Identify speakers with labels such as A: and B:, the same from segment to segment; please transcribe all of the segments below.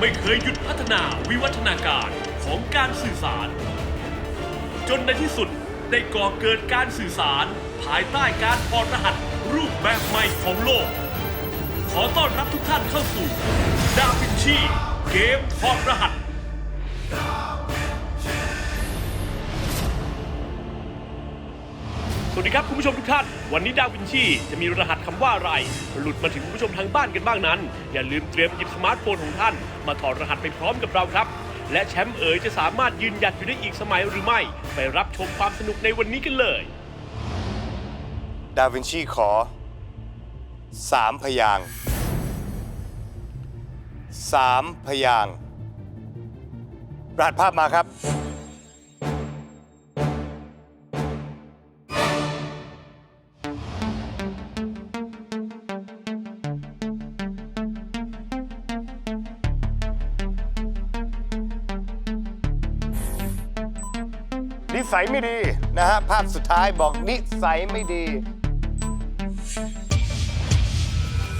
A: ไม่เคยหยุดพัฒนาวิวัฒนาการของการสื่อสาร จนในที่สุดได้ก่อเกิดการสื่อสาร ภายใต้การถอดรหัสรูปแบบใหม่ของโลก ขอต้อนรับทุกท่านเข้าสู่ดาวินชีเกมถอดรหัสสวัสดีครับคุณผู้ชมทุกท่าน วันนี้ดาวินชีจะมีรหัสคำว่าอะไร หลุดมาถึงคุณผู้ชมทางบ้านกันบ้างนั้น อย่าลืมเตรียมหยิบสมาร์ทโฟนของท่าน มาถอดรหัสไปพร้อมกับเราครับ และแชมป์เอ๋ยจะสามารถยืนหยัดอยู่ได้อีกสมัยหรือไม่ ไปรับชมความสนุกในวันนี้กันเลย
B: ดาวินชีขอสามพยางค์สามพยางค์รหัสภาพมาครับ สัยไม่ดีนะฮะภาพสุดท้ายบอกนิสัยไม่ดี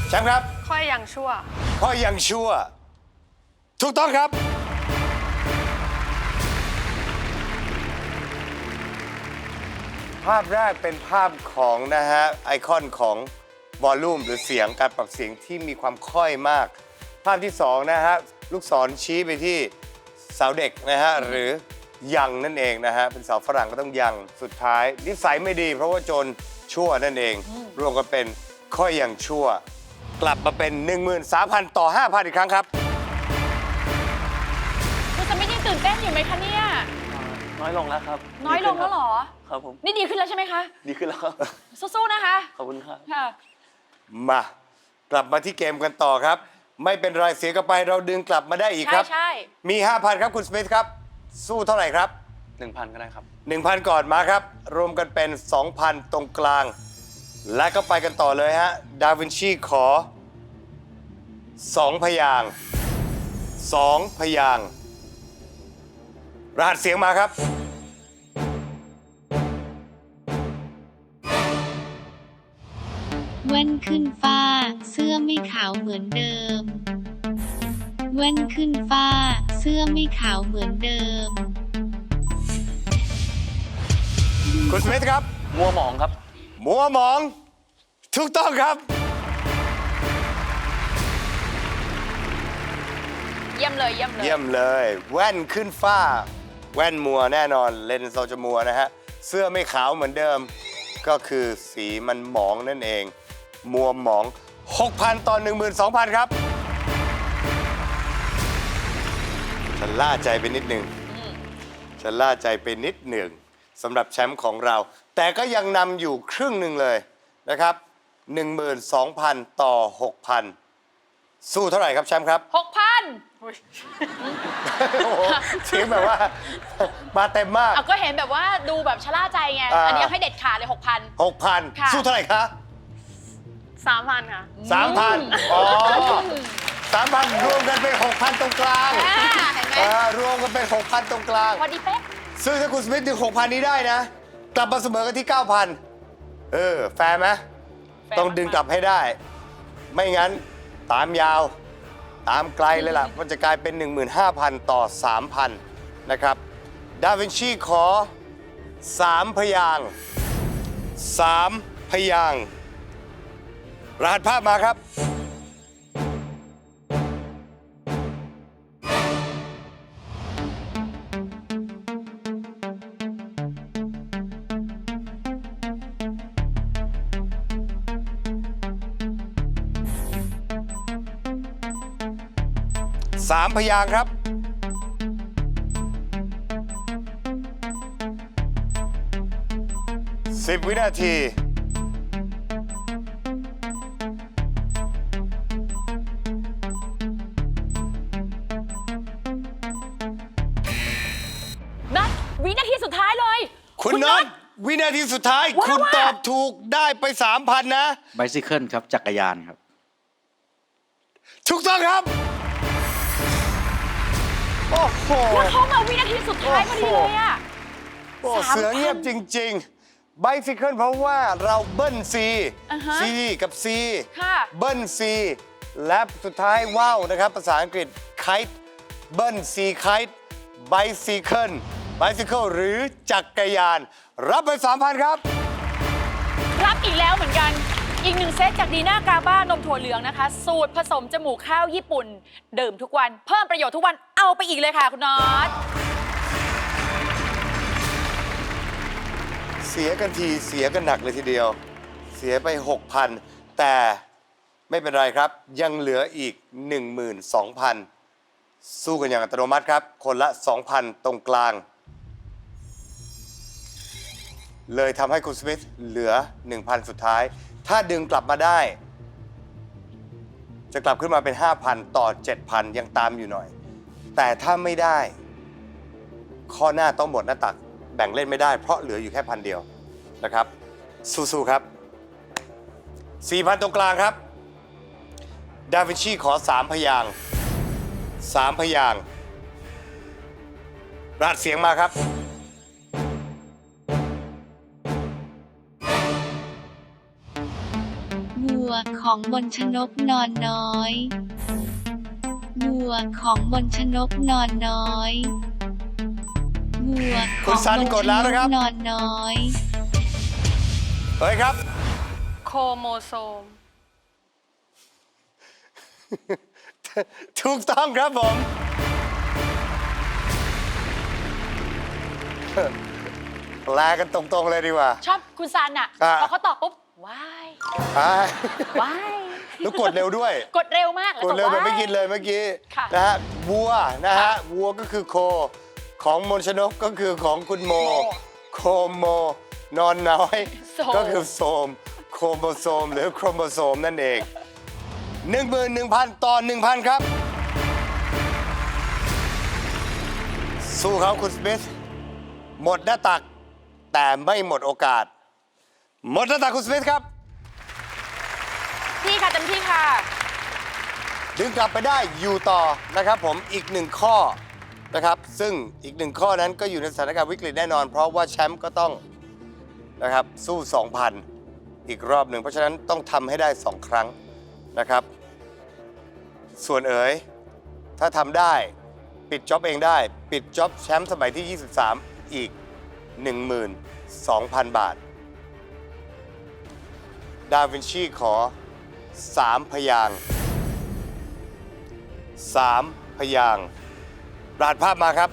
B: แชมป์ครับ
C: ค่อยยังชั่ว
B: ข้อยังชั่ว ถูกต้องครับ ภาพแรกเป็นภาพของนะฮะไอคอนของวอลลุ่มหรือเสียงการปรับเสียงที่มีความค่อยมาก ภาพที่สองนะฮะลูกศรชี้ไปที่เสาเด็กนะฮะหรือ ยังนั่นเองนะฮะ เป็นเสาฝรั่งก็ต้องยัง สุดท้ายนิสัยไม่ดี เพราะว่าโจรชั่วนั่นเอง รวมกันเป็นข้อยังชั่ว กลับมาเป็น 13,000 ต่อ 5,000 อีกครั้งครับ
C: คุณสมิธยังตื่นเต้นอยู่ไหมคะเนี่ย
D: น้อยลงแล้วครับ
C: น้อยลงแล้วเหรอ
D: ครับผม
C: นี่ดีขึ้นแล้วใช่ไหมคะ
D: ดีขึ้นแล้วครับ
C: สู้ๆ นะคะ
D: ขอบคุณครับ
C: ค่ะ
B: มา กลับมาที่เกมกันต่อครับ ไม่เป็นไรเสียกันไปเราดึงกลับมาได้อีก
C: ใช่
B: ครับ
C: ใช่
B: มี 5,000 ครับคุณสมิธครับ สู้เท่าไหร่ครับ
D: 1,000 ก็ได้ครับ
B: 1,000 ก่อนมาครับ รวมกันเป็น 2,000 ตรงกลาง และก็ไปกันต่อเลยฮะ ดาวินชีขอ 2 พยางค์2พยางค์รหัสเสียงมาครับ
E: แว่นขึ้นฟ้า เสื้อไม่ขาวเหมือนเดิม แว่นขึ้นฟ้า เสื้อไม่ขาวเหมือนเดิม
B: คุณสมิธครับ
D: มัวหมองครับ
B: มัวหมอง ถูกต้องครับ
C: เยี่ยมเลยเยี่ยมเลย
B: เยี่ยมเลย แว่นขึ้นฟ้า แว่นมัวแน่นอนเลนส์เราจะมัวนะฮะ เสื้อไม่ขาวเหมือนเดิม ก็คือสีมันหมองนั่นเอง มัวหมอง 6,000 ต่อ 12,000 ครับ ล่าใจไปนิดหนึ่งฉันล่าใจไปนิดหนึ่งสำหรับแชมป์ของเรา แต่ก็ยังนำอยู่ครึ่งหนึ่งเลยนะครับ 12,000 ต่อ 6,000 สู้เท่าไหร่ครับแชมป์ครับ
C: หกพัน
B: โอ้โหเสียงแบบว่า มาเต็มมาก
C: เอาก็เห็นแบบว่าดูแบบชะล่าใจไง
B: อ่า
C: อันนี้เอาให้เด็ดขาดเลยหกพัน ค่ะ
B: 6,000 สู้เท่าไหร่คะ
C: สามพันค่ะ
B: 3,000 อ๋อ 3,000รวมกันเป็น6,000ตรงกลาง
C: อ่าเห็นไหม
B: อ่ารวมกันเป็น6,000ตรงกลาง
C: พอดีเป๊ะ
B: ซึ่งถ้าคุณสมิธถึง 6,000 นี้ได้นะ กลับมาเสมอกันที่ 9,000 เออ แฟร์ไหม
C: แฟร์
B: ต้องดึงกลับให้ได้ ไม่งั้นตามยาว ตามไกลเลยล่ะ มันจะกลายเป็น 15,000 ต่อ 3,000 นะครับ ดาวินชีขอ 3 พยางค์3พยางค์รหัสภาพมาครับ สามพยางครับ สิบวินาที นัดวินาทีสุดท้าย
C: เลย
B: คุณนัอ
C: วินา
B: ทีสุดท้ายคุณตอบถูกได้ไปสามพันนะ
F: ไบซิเคิลครับ จักรยานครับ
B: ถูกต้องครับ โอ้โห
C: แล้วเขามาวินาทีสุดท้ายพอดีเลยอะ
B: โอ้
C: สามพัน
B: เสือเงียบจริงๆไบซิเคิลเพราะว่าเราเบิ้ลซี
C: อ่าฮะ
B: ซีกับซี
C: ค่ะ
B: เบิ้ลซีและสุดท้ายว้าวนะครับ ภาษาอังกฤษ kite เบิ้ลซี kite bicycle bicycle หรือจักรยาน รับไป 3,000 ครับ
C: รับอีกแล้วเหมือนกัน อีกหนึ่งเซตจากดีน่ากาบ้านมถั่วเหลืองนะคะ สูตรผสมจมูกข้าวญี่ปุ่น ดื่มทุกวันเพิ่มประโยชน์ทุกวันเอาไปอีกเลยค่ะคุณน็อต
B: เสียกันทีเสียกันหนักเลยทีเดียว เสียไป6,000แต่ไม่เป็นไรครับ ยังเหลืออีก 12,000 สู้กันอย่างอัตโนมัติครับ คนละ 2,000 ตรงกลาง เลยทำให้คุณสมิธเหลือ 1,000 สุดท้าย ถ้าดึงกลับมาได้ จะกลับขึ้นมาเป็น 5,000 ต่อ 7,000 ยังตามอยู่หน่อย แต่ถ้าไม่ได้ ข้อหน้าต้องหมดหน้าตัก แบ่งเล่นไม่ได้เพราะเหลืออยู่แค่พันเดียวนะครับ สู้ๆครับ 4,000 ตรงกลางครับ ดาวินชีขอ 3 พยางค์3พยางค์ราดเสียงมาครับ
E: ของมนชนกนอนน้อยวัวของมนชนกนอนน้อยวัวข
B: คุ
E: อ
B: ณ
E: ง
B: ซัน
E: มน
B: ก
E: ช
B: ดแล้ว
E: น
B: นะ
E: ก
B: ครับ
E: นอนน้อย
B: เฮ้ยครับ
C: โคโมโซม
B: ถูกต้องครับผมแปลกันตรงๆเลยดีกว่า
C: ชอบคุณซันอะ
B: อะ
C: พอเขาตอบปุ๊บ ว้าย
B: อ่า
C: ว้าย
B: แล้วกดเร็วด้วย
C: กดเร็วมาก
B: กดเร็วแบบไม่
C: ว้าย
B: คิดเลยเมื่อกี้
C: ค่ะ
B: นะฮะวัวนะฮะวัวก็คือโค ของมนชนกก็คือของคุณโม โคโม นอนน้อยก็คือโซม โครโมโซม หรือโครโมโซมนั่นเอง 11,000 ต่อ 1,000 ครับ สู้เขาคุณสมิธหมดหน้าตัก แต่ไม่หมดโอกาส หมดหน้าตักคุณสมิธครับ
C: พี่ค่ะเต็มที่ค่ะ
B: ดึงกลับไปได้อยู่ต่อนะครับผมอีกหนึ่งข้อนะครับ ซึ่งอีกหนึ่งข้อนั้นก็อยู่ในสถานการณ์วิกฤตแน่นอน เพราะว่าแชมป์ก็ต้องนะครับสู้ 2,000 อีกรอบหนึ่งเพราะฉะนั้นต้องทำให้ได้ 2 ครั้งนะครับ ส่วนเอ๋ยถ้าทำได้ปิดจ็อบเองได้ ปิดจ็อบแชมป์สมัยที่ 23 อีก 12,000 บาท ดาวินชีขอ3พยางค์สามพยางค์รหัสภาพมาครับ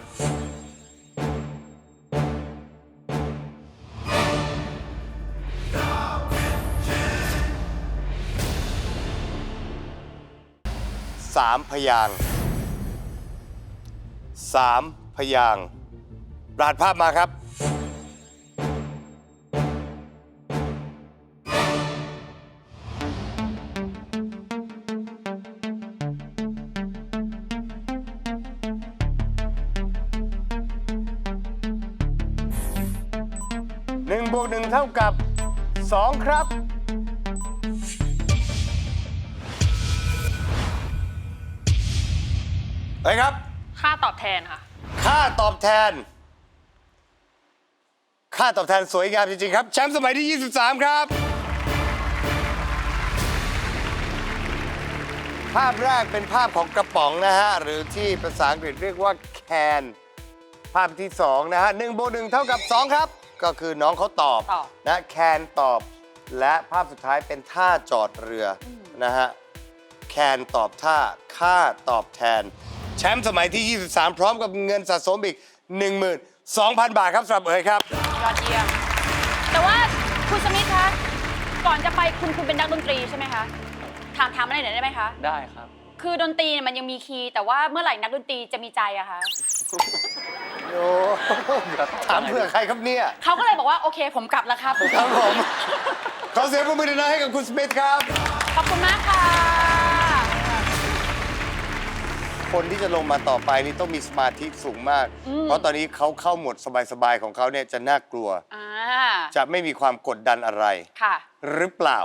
B: สามพยางค์สามพยางค์รหัสภาพมาครับ อบ
C: แทน ค่า
B: ตอบแทนสวยงามจริงๆครับ แชมป์สมัยที่ 23 ครับ ภาพแรกเป็นภาพของกระป๋องนะฮะ หรือที่ภาษาอังกฤษเรียกว่าแคนภาพที่ 2 นะฮะหนึ่งบวกหนึ่งเท่ากับ 2 ครับ ก็คือน้องเขาตอบ
C: ตอบ
B: นะแคนตอบ และภาพสุดท้ายเป็นท่าจอดเรืออนะฮะ แคนตอบท่าค่าตอบแทน แชมป์สมัยที่ 23 พร้อมกับเงินสะสมอีก 12,000 บาทครับสำหรับเอ๋ยครับ
C: ยอดเยี่ยมแต่ว่าคุณสมิธคะก่อนจะไปคุณคุณเป็นนักดนตรีใช่ไหมคะถามถามอะไรหน่อยได้ไหมคะ
D: ได้ครับ
C: คือดนตรีเนี่ยมันยังมีคีย์แต่ว่าเมื่อไหร่นักดนตรีจะมีใจอะคะ
B: โอ้ถามเผื่อใครครับเนี่ย
C: เขาก็เลยบอกว่าโอเค ผมกลับแล้วครับ
B: ครับผม ขอเสียงปรบมือดังๆให้กับคุณสมิธครับ
C: ขอบคุณมากค่ะ
B: คนที่จะลงมาต่อไปนี่ต้องมีสมาธิสูงมาก
C: อืม
B: เพราะตอนนี้เขาเข้าโหมดสบายๆของเขาเนี่ยจะน่ากลัว
C: อ่า
B: จะไม่มีความกดดันอะไร
C: ค่ะ
B: หรือเปล่า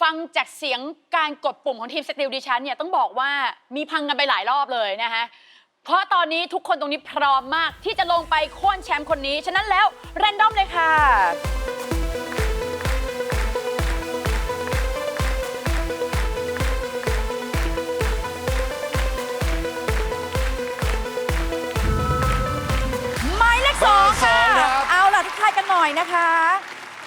C: ฟังจากเสียงการกดปุ่มของทีมสติลดิฉันเนี่ยต้องบอกว่ามีพังกันไปหลายรอบเลยนะคะเพราะตอนนี้ทุกคนตรงนี้พร้อมมากที่จะลงไปโค่นแชมป์คนนี้ ฉะนั้นแล้ว แรนดอมเลยค่ะ นหน่อยนะคะ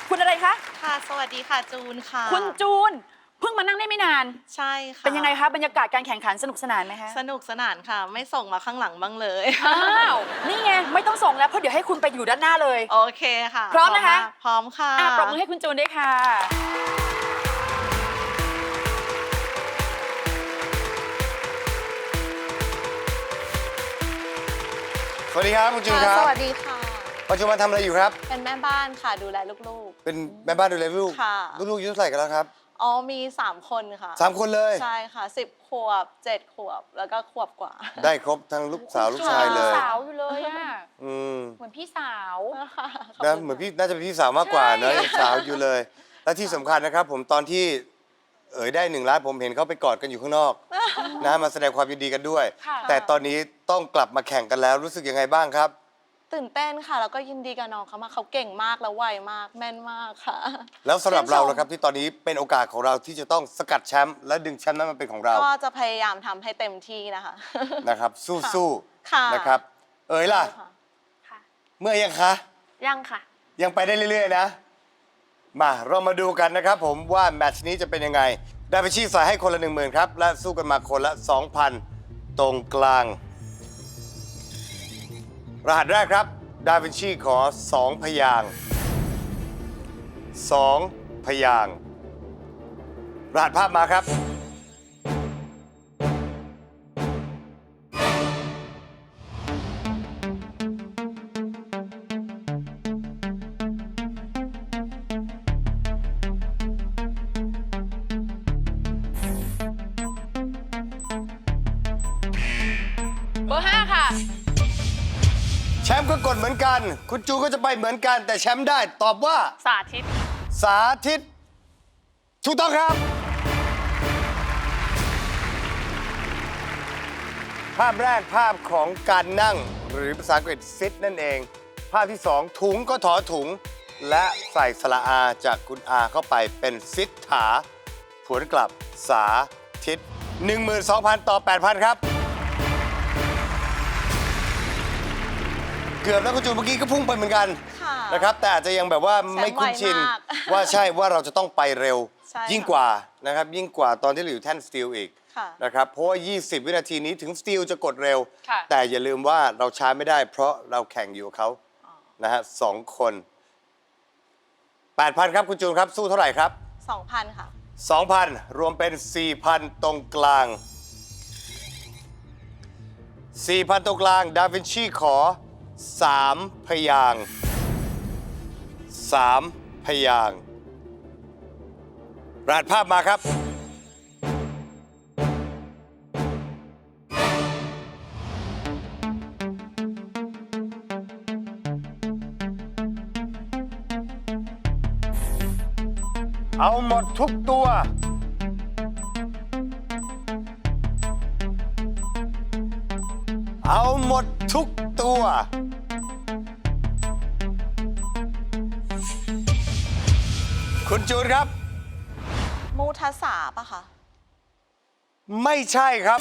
C: คุณอะไรคะ
G: ค่ะ สวัสดีค่ะจูนค่ะ
C: คุณจูน เพิ่งมานั่งได้ไม่นาน
G: ใช่ค่ะ
C: เป็นยังไงคะบรรยากาศการแข่งขันสนุกสนานไหมคะ
G: สนุกสนานค่ะ ไม่ส่งมาข้างหลังบ้างเลย
C: อ้าวนี่ไงไม่ต้องส่งแล้วเพราะเดี๋ยวให้คุณไปอยู่ด้านหน้าเลย
G: โอเคค่ะ
C: พร้อมนะคะา
G: กพร้อมค่ะ
C: อะปรบมือให้คุณจูนด้วยค่ะ
B: สวัสดีครับคุณจูนค
G: ค่ะ
B: รับ
G: สวัสดีค่ะ
B: ปัจจุบันทำอะไรอยู่ครับ
G: เป็นแม่บ้านค่ะดูแลลูก
B: เป็นแม่บ้านดูแลลูก
G: ค่ะ
B: ลูกๆอายุเท่าไหร่กันแล้วครับ
G: ๆ อ๋อมี 3 คนค่ะ
B: สามคนเลย
G: ใช่ค่ะ 10 ขวบ 7 ขวบแล้วก็ขวบกว่า
B: ได้ครบทั้งลูกสาวลูกชายเลย
C: สาวอยู่เลยอะ
B: อืม
C: เหมือนพี่สาว
B: นะเหมือนพี่น่าจะเป็นพี่สาวมากกว่าเนอะ
C: ใช่
B: ยังสาวอยู่เลย และที่สำคัญนะครับ ผมตอนที่เอ๋ยได้หนึ่งล้านผมเห็นเขาไปกอดกันอยู่ข้างนอกนะมาแสดงความยินดีกันด้วย
C: ค่ะ
B: แต่ตอนนี้ต้องกลับมาแข่งกันแล้วรู้สึกยังไงบ้างครับ
G: ตื่นเต้นค่ะ แล้วก็ยินดีกับน้องเขามากเขาเก่งมากแล้วไวมากแม่นมากค่ะ
B: แล้วสำหรับ
G: ชื่นชม
B: เราล่ะครับที่ตอนนี้เป็นโอกาสของเราที่จะต้องสกัดแชมป์และดึงแชมป์นั้นมาเป็นของเรา
G: ก็จะพยายามทำให้เต็มที่นะคะ
B: นะครับ สู้
G: ค่ะ
B: ๆนะครับ เอ๋ยล่ะ
G: ค่ะ
B: เมื่อยยังคะ
G: ยังค่ะ
B: ยังไปได้เรื่อย ๆ นะ มาเรามาดูกันนะครับผมว่าแมตช์นี้จะเป็นยังไง ได้ไปชีใส่ให้คนละ 1 0,000 ครับ และสู้กันมาคนละ 2,000 ตรงกลาง รหัสแรกครับ ดาวินชีขอ 2 พยาง 2 พยาง รหัสภาพมาครับ
C: เบอร์ห้าค่ะ
B: แชมป์ก็กดเหมือนกัน คุณจูก็จะไปเหมือนกัน แต่แชมป์ได้ตอบว่า
C: สาธิต
B: สาธิต ถูกต้องครับ ภาพแรกภาพของการนั่งหรือภาษาอังกฤษซิทนั่นเอง ภาพที่สองถุงก็ถอถุง และใส่สระอาจากคุณอาเข้าไปเป็นซิทถาผวนกลับสาธิต 12,000 ต่อ 8,000 ครับ เกือบแล้วคุณจูนเมื่อกี้ก็พุ่งไปเหมือนกัน
G: ค่ะ
B: นะครับ แต่อาจจะยังแบบว่าไม่คุ้นชิน
G: แสงไวมาก
B: ว่าใช่ว่าเราจะต้องไปเร็ว
G: ใช่ค่ะ
B: ยิ่งกว่านะครับ ยิ่งกว่าตอนที่เราอยู่แท่นสตีลอีก
G: ค่ะ
B: นะครับเพราะว่า 20 วินาทีนี้ถึงสตีลจะกดเร็ว
C: ค่ะ
B: แต่อย่าลืมว่าเราช้าไม่ได้ เพราะเราแข่งอยู่กับเขานะฮะสองคน 8,000 ครับคุณจูนครับสู้เท่าไหร่ครับ
G: 2,000ค่ะ
B: 2,000 รวมเป็น 4,000 ตรงกลาง 4,000 ตรงกลาง ดาวินชีขอ 3พยางค์3พยางค์รหัสภาพมาครับ เอาหมดทุกตัว เอาหมดทุกตัว คุณจูนครับ
G: มูทัสสาปะคะ
B: ไม่ใช่ครับ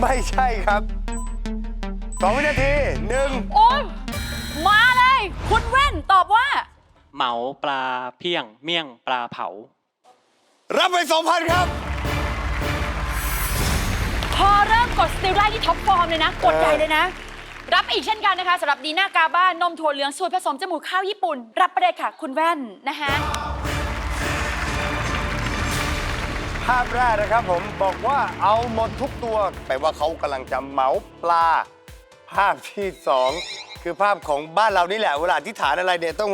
B: ไม่ใช่ครับสองวินาทีหนึ่ง
C: โอ้ยมาเลย คุณแว่นตอบว่า
D: เหมาปลาเพียง เมี่ยงปลาเผา
B: รับไปสองพันครับ
C: พอเริ่มกดสติลได้ที่ท็อปฟอร์มเลยนะ กด
B: เออ
C: ใหญ่เลยนะ รับไปอีกเช่นกันนะคะสำหรับดีน่ากาบ้านมถั่วเหลืองสูตรผสมจมูกข้าวญี่ปุ่น รับไปเลยค่ะ คุณแว่นนะคะ
B: ภาพแรกนะครับผมบอกว่าเอาหมดทุกตัวแปลว่าเขากำลังจะเหมาปลา ภาพที่สองคือภาพของบ้านเรานี่แหละ เวลาที่ฐานอะไรเนี่ยต้อง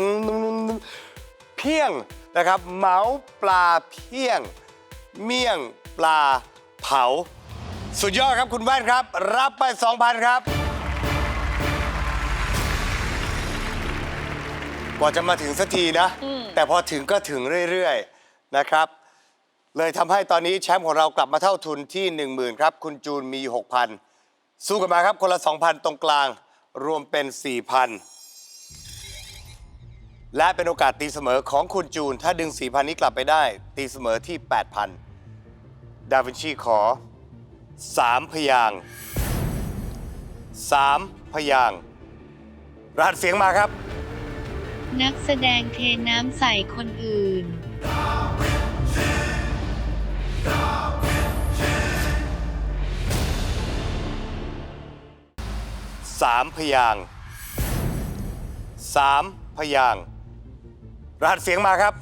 B: เพียงนะครับเหมาปลาเพียง เมี่ยงปลาเผา สุดยอดครับคุณแว่นครับ รับไป 2,000 ครับ ว่าจะมาถึงสักทีนะ แต่พอถึงก็ถึงเรื่อยๆนะครับ เลยทำให้ตอนนี้แชมป์ของเรากลับมาเท่าทุนที่ 10,000ครับ คุณจูนมี 6,000 สู้กันมาครับคนละ 2,000 ตรงกลาง รวมเป็น 4,000 และเป็นโอกาสตีเสมอของคุณจูน ถ้าดึง 4,000 นี้กลับไปได้ ตีเสมอที่ 8,000 ดาวินชีขอ 3 พยางค์3พยางค์รหัสเสียงมาครับ
E: นักแสดงเทน้ำใส่คนอื่น
B: 3พยางค์3พยางค์รหัสเสียงมาครับ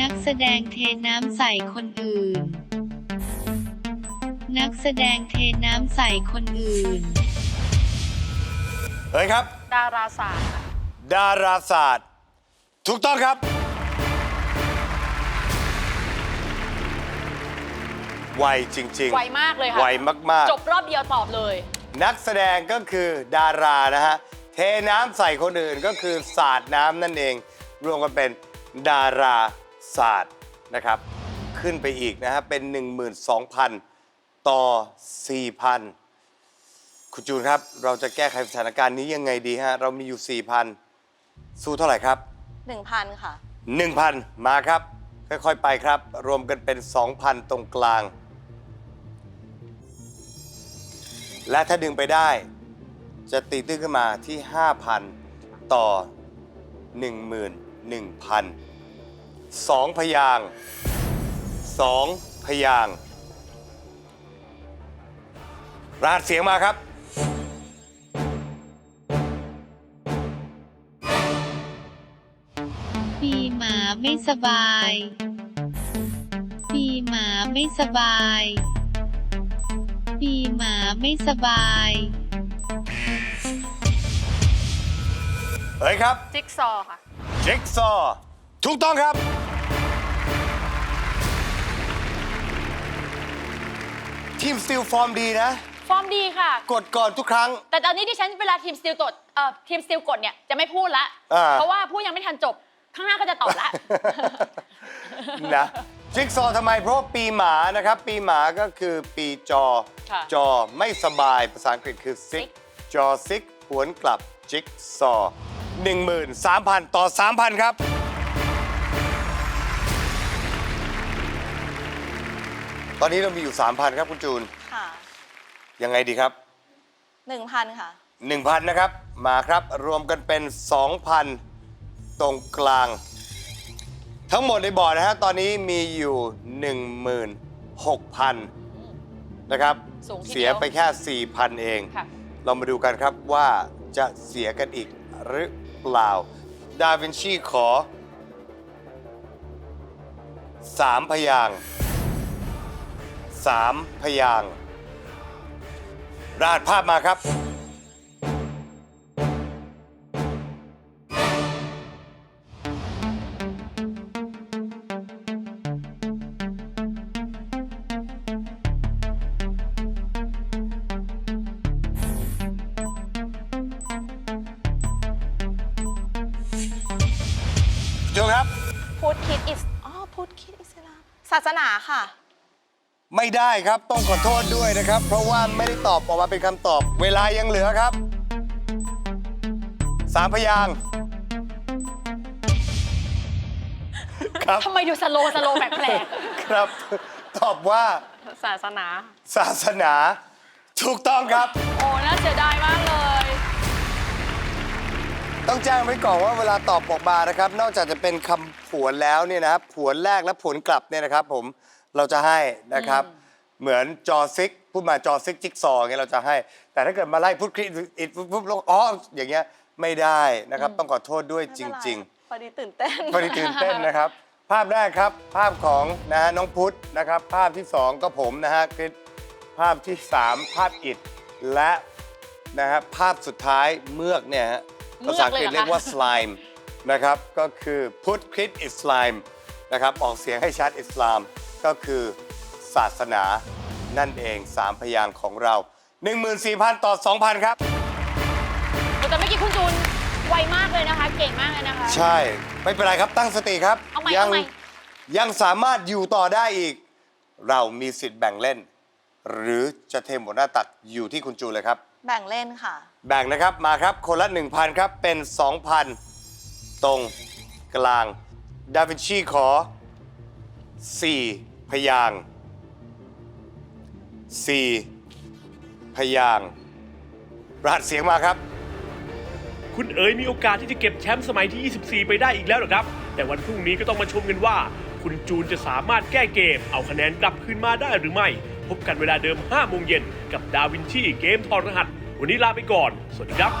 E: นักแสดงเทน้ำใส่คนอื่น นักแสดงเทน้ำใส่คนอื่น
B: เฮ้ยครับ
G: ดาราศาสตร์
B: ดาราศาสตร์ ถูกต้องครับ ไวจริงๆ
C: ไวมากเลยค่ะ
B: ไวมาก
C: จบรอบเดียวตอบเลย
B: ๆ นักแสดงก็คือดารานะฮะ เทน้ำใส่คนอื่นก็คือศาสตร์น้ำนั่นเอง รวมกันเป็นดาราศาสตร์นะครับ ขึ้นไปอีกนะฮะ เป็น 12,000 ต่อ 4,000 คุณจูนครับ เราจะแก้ไขสถานการณ์นี้ยังไงดีฮะ เรามีอยู่ 4,000 สู้เท่าไหร่ครับ
G: 1,000 ค่ะ
B: 1,000 มาครับ ค่อยๆไปครับ รวมกันเป็น 2,000 ตรงกลาง และถ้าดึงไปได้ จะตีตื้นขึ้นมาที่ 5,000 ต่อ 11,000 2 พยางค์2พยางค์ รหัสเสียงมาครับ
E: ปีหมาไม่สบาย ปีหมาไม่สบาย ปีหมาไม่สบาย
B: เฮ้ยครับ
G: จิ๊กซอว์ค่ะ
B: เจ็กซอว์ถูกต้องครับ ทีมสติลฟอร์มดีนะ
C: ฟอร์มดีค่ะ
B: กดก่อนทุกครั้ง
C: แต่ตอนนี้ที่ฉันเวลาทีมสติลกดเอ่อทีมสติลกดเนี่ยจะไม่พูดละ
B: อ่า
C: เพราะว่าพูดยังไม่ทันจบ ข้างหน้าก็จะตอบละ
B: นะจิ๊กซอว์ทำไม เพราะว่าปีหมานะครับ ปีหมาก็คือปีจอ
C: ค่ะ
B: จอไม่สบายภาษาอังกฤษคือ sick
C: sick
B: จอ sick หวนกลับจิ๊กซอว์13,000ต่อ3,000ครับ ตอนนี้เรามีอยู่ 3,000 ครับ คุณจูน
G: ค่ะ
B: ยังไงดีครับ
G: 1,000ค่ะ
B: 1,000 นะครับ มาครับรวมกันเป็น 2,000 ตรงกลาง ทั้งหมดในบอร์ดนะฮะตอนนี้มีอยู่ 16,000 นะครับ
C: สูงทีเดียว
B: เสียไปแค่ 4,000 เอง
C: ค่ะ
B: เรามาดูกันครับว่าจะเสียกันอีกหรือเปล่า ดาวินชีขอ3พยางค์3พยางค์ ราดภาพมาครับ ไม่ได้ครับต้องขอโทษด้วยนะครับ เพราะว่าไม่ได้ตอบออกมาเป็นคำตอบ เวลายังเหลือครับสามพยางค์ครับ
C: ทำไมดูสโลว์สโลว์แปลก
B: ครับ ตอบว่า
G: ศาสนา
B: ศาสนา ถูกต้องครับ
C: ๆโอ้น่าเสียดายมากเลย
B: ต้องแจ้งไว้ก่อนว่าเวลาตอบออกมานะครับ นอกจากจะเป็นคำผวนแล้วเนี่ยนะครับผวนแรกและผวนกลับเนี่ยนะครับ ผม เราจะให้นะครับ เหมือนจอซิกพูดมาจอซิกจิ๊กซอว์อย่างเงี้ยเราจะให้ แต่ถ้าเกิดมาไล่พูดคลิปอิดปุ๊บปุ๊บแล้วอ๋ออย่างเงี้ยไม่ได้นะครับ ต้องขอโทษด้วยจริง ๆ
G: พอดีตื่นเต้น
B: พอดีตื่นเต้นนะครับ ภาพแรกครับ ภาพของนะฮะน้องพุทธนะครับ ภาพที่2ก็ผมนะฮะคริสภาพที่3ภาพอิดและนะฮะภาพสุดท้ายเมือกเนี่ยฮะ
C: เมือก
B: ภาษาอังกฤษ
C: เลยเหรอคะ
B: เรียกว่า slime นะครับ ก็คือพุทธคริส is slime นะครับ ออกเสียงให้ชัดอิสลาม ก็คือศาสนานั่นเองสามพยางค์ของเรา 14,000 ต่อ 2,000 ครับ
C: แต่เมื่อกี้คุณจูนไวมากเลยนะคะ เก่งมากเลยนะคะ
B: ใช่ไม่เป็นไรครับตั้งสติครับ
C: เอาใหม่
B: ยั
C: เอาใหม่
B: ยังสามารถอยู่ต่อได้อีก เรามีสิทธิ์แบ่งเล่น หรือจะเทหมดหน้าตักอยู่ที่คุณจูนเลยครับ
G: แบ่งเล่นค่ะ
B: แบ่งนะครับมาครับคนละ 1,000 ครับ เป็น 2,000 ตรงกลาง ดาวินชีขอ 4 พยางค์4พยางค์รหัสเสียงมาครับ
A: คุณเอ๋ยมีโอกาสที่จะเก็บแชมป์สมัยที่ 24 ไปได้อีกแล้วเหรอครับ แต่วันพรุ่งนี้ก็ต้องมาชมกันว่า คุณจูนจะสามารถแก้เกม เอาคะแนนกลับคืนมาได้หรือไม่ พบกันเวลาเดิม5โมงเย็นกับดาวินชีเกมทอรหัส วันนี้ลาไปก่อน สวัสดีครับ